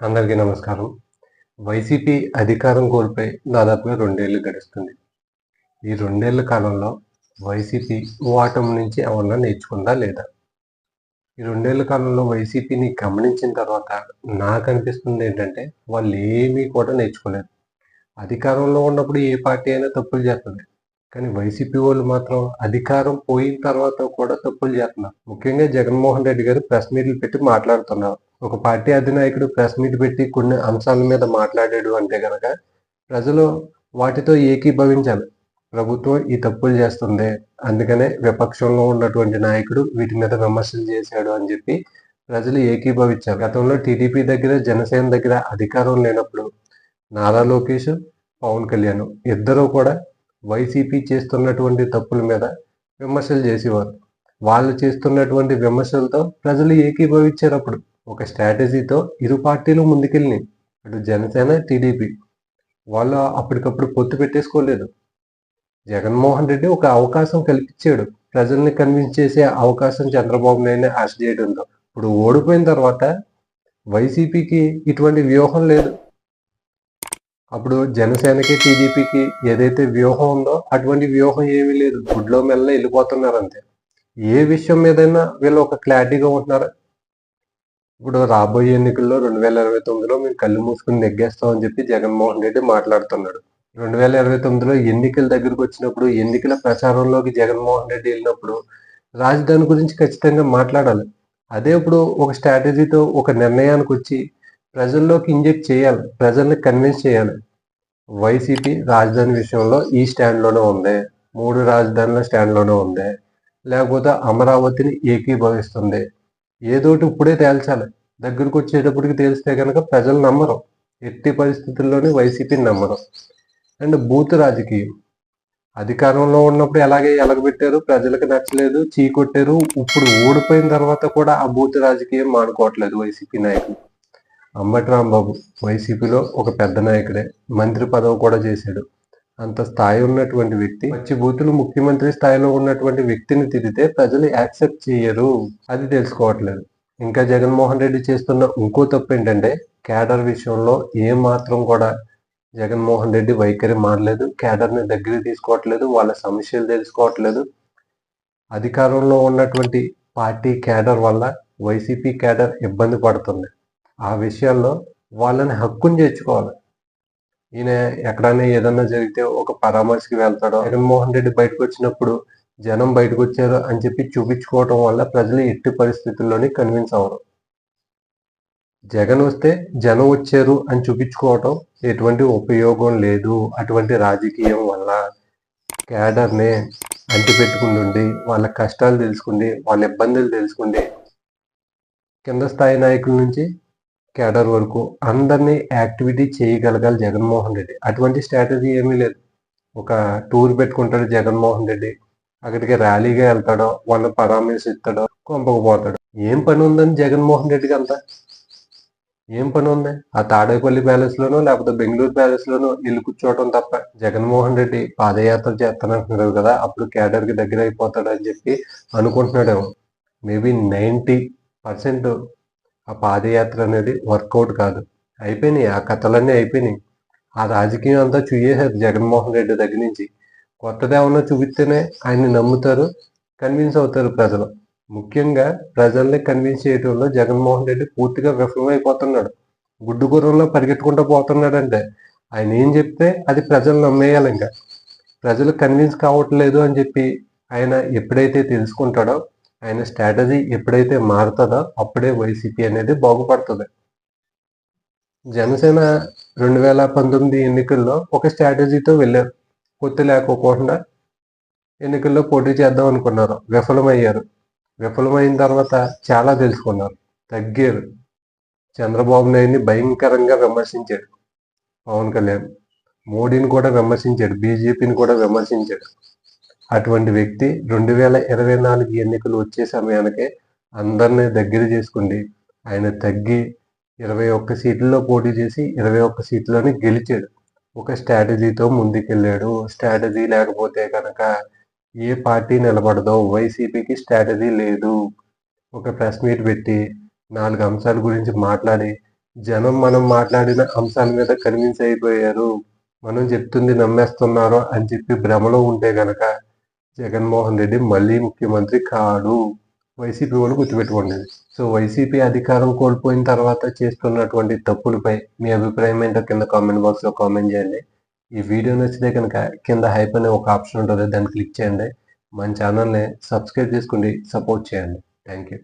అందరికీ నమస్కారం. వైసీపీ అధికారం కోల్పోయి దాదాపుగా రెండేళ్ళు గడుస్తుంది. ఈ రెండేళ్ళ కాలంలో వైసీపీ ఓటమి నుంచి ఏమన్నా నేర్చుకుందా లేదా? ఈ రెండేళ్ళ కాలంలో వైసీపీని గమనించిన తర్వాత నాకు అనిపిస్తుంది ఏంటంటే వాళ్ళు ఏమీ కూడా నేర్చుకోలేదు. అధికారంలో ఉన్నప్పుడు ఏ పార్టీ అయినా తప్పులు చేస్తుంది. కానీ వైసీపీ వాళ్ళు మాత్రం అధికారం పోయిన తర్వాత కూడా తప్పులు చేస్తున్నారు. ముఖ్యంగా జగన్మోహన్ రెడ్డి గారు ప్రెస్ మీట్లు పెట్టి మాట్లాడుతున్నారు. ఒక పార్టీ అధినాయకుడు ప్రెస్ మీట్ పెట్టి కొన్ని అంశాల మీద మాట్లాడాడు అంటే కనుక ప్రజలు వాటితో ఏకీభవించాలి. ప్రభుత్వం ఈ తప్పులు చేస్తుంది. అందుకనే విపక్షంలో ఉన్నటువంటి నాయకుడు వీటి మీద విమర్శలు చేశాడు అని చెప్పి ప్రజలు ఏకీభవించారు. గతంలో టీడీపీ దగ్గర జనసేన దగ్గర అధికారం లేనప్పుడు నారా లోకేష్ పవన్ కళ్యాణ్ ఇద్దరు కూడా వైసీపీ చేస్తున్నటువంటి తప్పుల మీద విమర్శలు చేసేవారు. వాళ్ళు చేస్తున్నటువంటి విమర్శలతో ప్రజలు ఏకీభవించారు అప్పుడు ఒక స్ట్రాటజీతో ఇరు పార్టీలు ముందుకెళ్ళినాయి. అటు జనసేన టీడీపీ. వాళ్ళు అప్పటికప్పుడు పొత్తు పెట్టేసుకోలేదు. జగన్మోహన్ రెడ్డి ఒక అవకాశం కల్పించాడు. ప్రజల్ని కన్విన్స్ చేసే అవకాశం చంద్రబాబు నాయుడు ఆశ చేయడంతో. ఇప్పుడు ఓడిపోయిన తర్వాత వైసీపీకి ఇటువంటి వ్యూహం లేదు. అప్పుడు జనసేనకి టీడీపీకి ఏదైతే వ్యూహం ఉందో అటువంటి వ్యూహం ఏమీ లేదు. గుడ్లో మెల్ల వెళ్ళిపోతున్నారు అంతే ఏ విషయం మీదైనా వీళ్ళు ఒక క్లారిటీగా ఉంటున్నారు. ఇప్పుడు రాబోయే ఎన్నికల్లో రెండు వేల ఇరవై తొమ్మిదిలో మేము కళ్ళు మూసుకుని నెగ్గేస్తామని చెప్పి జగన్మోహన్ రెడ్డి మాట్లాడుతున్నాడు. రెండు వేల ఇరవై తొమ్మిదిలో ఎన్నికల దగ్గరకు వచ్చినప్పుడు ఎన్నికల ప్రచారంలోకి జగన్మోహన్ రెడ్డి వెళ్ళినప్పుడు రాజధాని గురించి ఖచ్చితంగా మాట్లాడాలి. అదే ఇప్పుడు ఒక స్ట్రాటజీతో ఒక నిర్ణయానికి వచ్చి ప్రజల్లోకి ఇంజెక్ట్ చేయాలి ప్రజల్ని కన్విన్స్ చేయాలి. వైసీపీ రాజధాని విషయంలో ఈ స్టాండ్లోనే ఉంది మూడు రాజధానుల స్టాండ్లోనే ఉంది. లేకపోతే అమరావతిని ఏకీభవిస్తుంది. ఏదోటి ఇప్పుడే తేల్చాలి. దగ్గరకు వచ్చేటప్పటికి తేలిస్తే కనుక ప్రజలు నమ్మరు. ఎట్టి పరిస్థితుల్లోనే వైసీపీని నమ్మరు. అండ్ బూత్ రాజకీయం. అధికారంలో ఉన్నప్పుడు ఎలాగే ఎలగబెట్టారు? ప్రజలకు నచ్చలేదు చీకొట్టారు. ఇప్పుడు ఓడిపోయిన తర్వాత కూడా ఆ బూత్ రాజకీయం మానుకోవట్లేదు వైసీపీ నాయకులు. అంబటి రాంబాబు వైసీపీలో ఒక పెద్ద నాయకుడే. మంత్రి పదవి కూడా చేశాడు. అంత స్థాయి ఉన్నటువంటి వ్యక్తి వచ్చి బూతులు ముఖ్యమంత్రి స్థాయిలో ఉన్నటువంటి వ్యక్తిని తిరిగితే ప్రజలు యాక్సెప్ట్ చేయరు. అది తెలుసుకోవట్లేదు. ఇంకా జగన్మోహన్ రెడ్డి చేస్తున్న ఇంకో తప్పు ఏంటంటే కేడర్ విషయంలో ఏ మాత్రం కూడా జగన్మోహన్ రెడ్డి వైఖరి మారలేదు. కేడర్ని దగ్గరికి తీసుకోవట్లేదు. వాళ్ళ సమస్యలు తెలుసుకోవట్లేదు. అధికారంలో ఉన్నటువంటి పార్టీ క్యాడర్ వల్ల వైసీపీ క్యాడర్ ఇబ్బంది పడుతుంది. ఆ విషయాల్లో వాళ్ళని హక్కుని చేర్చుకోవాలి. ఈయన ఎక్కడైనా ఏదన్నా జరిగితే ఒక పరామర్శకి వెళ్తాడో జగన్మోహన్ రెడ్డి బయటకు వచ్చినప్పుడు జనం బయటకు వచ్చారు అని చెప్పి చూపించుకోవటం వల్ల ప్రజలు ఎట్టి పరిస్థితుల్లోనే కన్విన్స్ అవ్వరు. జగన్ వస్తే జనం వచ్చారు అని చూపించుకోవటం ఎటువంటి ఉపయోగం లేదు. అటువంటి రాజకీయం వల్ల క్యాడర్ని అంటిపెట్టుకుంటుండి వాళ్ళ కష్టాలు తెలుసుకుండి వాళ్ళ ఇబ్బందులు తెలుసుకుండి కింద స్థాయి నాయకుల నుంచి కేడర్ వరకు అందరినీ యాక్టివిటీ చేయగలగాలి జగన్మోహన్ రెడ్డి. అటువంటి స్ట్రాటజీ ఏమీ లేదు. ఒక టూర్ పెట్టుకుంటాడు జగన్మోహన్ రెడ్డి. అక్కడికి ర్యాలీగా వెళ్తాడో వాళ్ళని పరామర్శిస్తాడో కొంపకపోతాడు ఏం పని ఉందని జగన్మోహన్ రెడ్డికి అంతా? ఏం పని ఉంది? ఆ తాడేపల్లి ప్యాలెస్ లోనో లేకపోతే బెంగళూరు ప్యాలెస్ లోనో ఇల్లు కూర్చోవటం తప్ప జగన్మోహన్ రెడ్డి పాదయాత్ర చేస్తానంటున్నారు కదా అప్పుడు కేడర్కి దగ్గర అయిపోతాడు అని చెప్పి అనుకుంటున్నాడేమో. మేబీ నైంటీ పర్సెంట్ ఆ పాదయాత్ర అనేది వర్కౌట్ కాదు. అయిపోయినాయి. ఆ కథలన్నీ అయిపోయినాయి. ఆ రాజకీయం అంతా చూయేశారు జగన్మోహన్ రెడ్డి దగ్గర నుంచి. కొత్తది ఏమన్నా చూపిస్తేనే ఆయన్ని నమ్ముతారు కన్విన్స్ అవుతారు ప్రజలు. ముఖ్యంగా ప్రజల్ని కన్విన్స్ చేయడంలో జగన్మోహన్ రెడ్డి పూర్తిగా విఫలమైపోతున్నాడు. గుడ్డు గుర్రంలో పరిగెట్టుకుంటూ పోతున్నాడంటే ఆయన ఏం చెప్తే అది ప్రజలు నమ్మేయాలి ఇంకా ప్రజలు కన్విన్స్ కావట్లేదు అని చెప్పి ఆయన ఎప్పుడైతే తెలుసుకుంటాడో ఆయన స్ట్రాటజీ ఎప్పుడైతే మారుతుందో అప్పుడే వైసీపీ అనేది బాగుపడుతుంది. జనసేన రెండు వేల పంతొమ్మిది ఎన్నికల్లో ఒక స్ట్రాటజీతో వెళ్ళారు. పొత్తు లేకోకుండా ఎన్నికల్లో పోటీ చేద్దాం అనుకున్నారు. విఫలమయ్యారు. విఫలమైన తర్వాత చాలా తెలుసుకున్నారు. తగ్గారు. చంద్రబాబు నాయుడిని భయంకరంగా విమర్శించాడు. పవన్ కళ్యాణ్ మోడీని కూడా విమర్శించాడు. బీజేపీని కూడా విమర్శించాడు. అటువంటి వ్యక్తి రెండు వేల ఇరవై నాలుగు ఎన్నికలు వచ్చే సమయానికే అందరినీ దగ్గర చేసుకుండి ఆయన తగ్గి ఇరవై ఒక్క సీట్లలో పోటీ చేసి ఇరవై ఒక్క సీట్లోనే గెలిచాడు. ఒక స్ట్రాటజీతో ముందుకెళ్ళాడు. స్ట్రాటజీ లేకపోతే కనుక ఏ పార్టీ నిలబడదో వైసీపీకి స్ట్రాటజీ లేదు. ఒక ప్రెస్ మీట్ పెట్టి నాలుగు అంశాల గురించి మాట్లాడి జనం మనం మాట్లాడిన అంశాల మీద కన్విన్స్ అయిపోయారు. మనం చెప్తుంది నమ్మేస్తున్నారు అని చెప్పి భ్రమలో ఉంటే గనక జగన్మోహన్ రెడ్డి మళ్ళీ ముఖ్యమంత్రి కాడు. వైసీపీ వాళ్ళు గుర్తుపెట్టుకోండి. సో వైసీపీ అధికారం కోల్పోయిన తర్వాత చేస్తున్నటువంటి తప్పులపై మీ అభిప్రాయం ఏంటో కింద కామెంట్ బాక్స్లో కామెంట్ చేయండి. ఈ వీడియో నచ్చితే కనుక కింద హైప్ అనే ఒక ఆప్షన్ ఉంటుంది దాన్ని క్లిక్ చేయండి. మన ఛానల్ని సబ్స్క్రైబ్ చేసుకోండి సపోర్ట్ చేయండి. Thank you.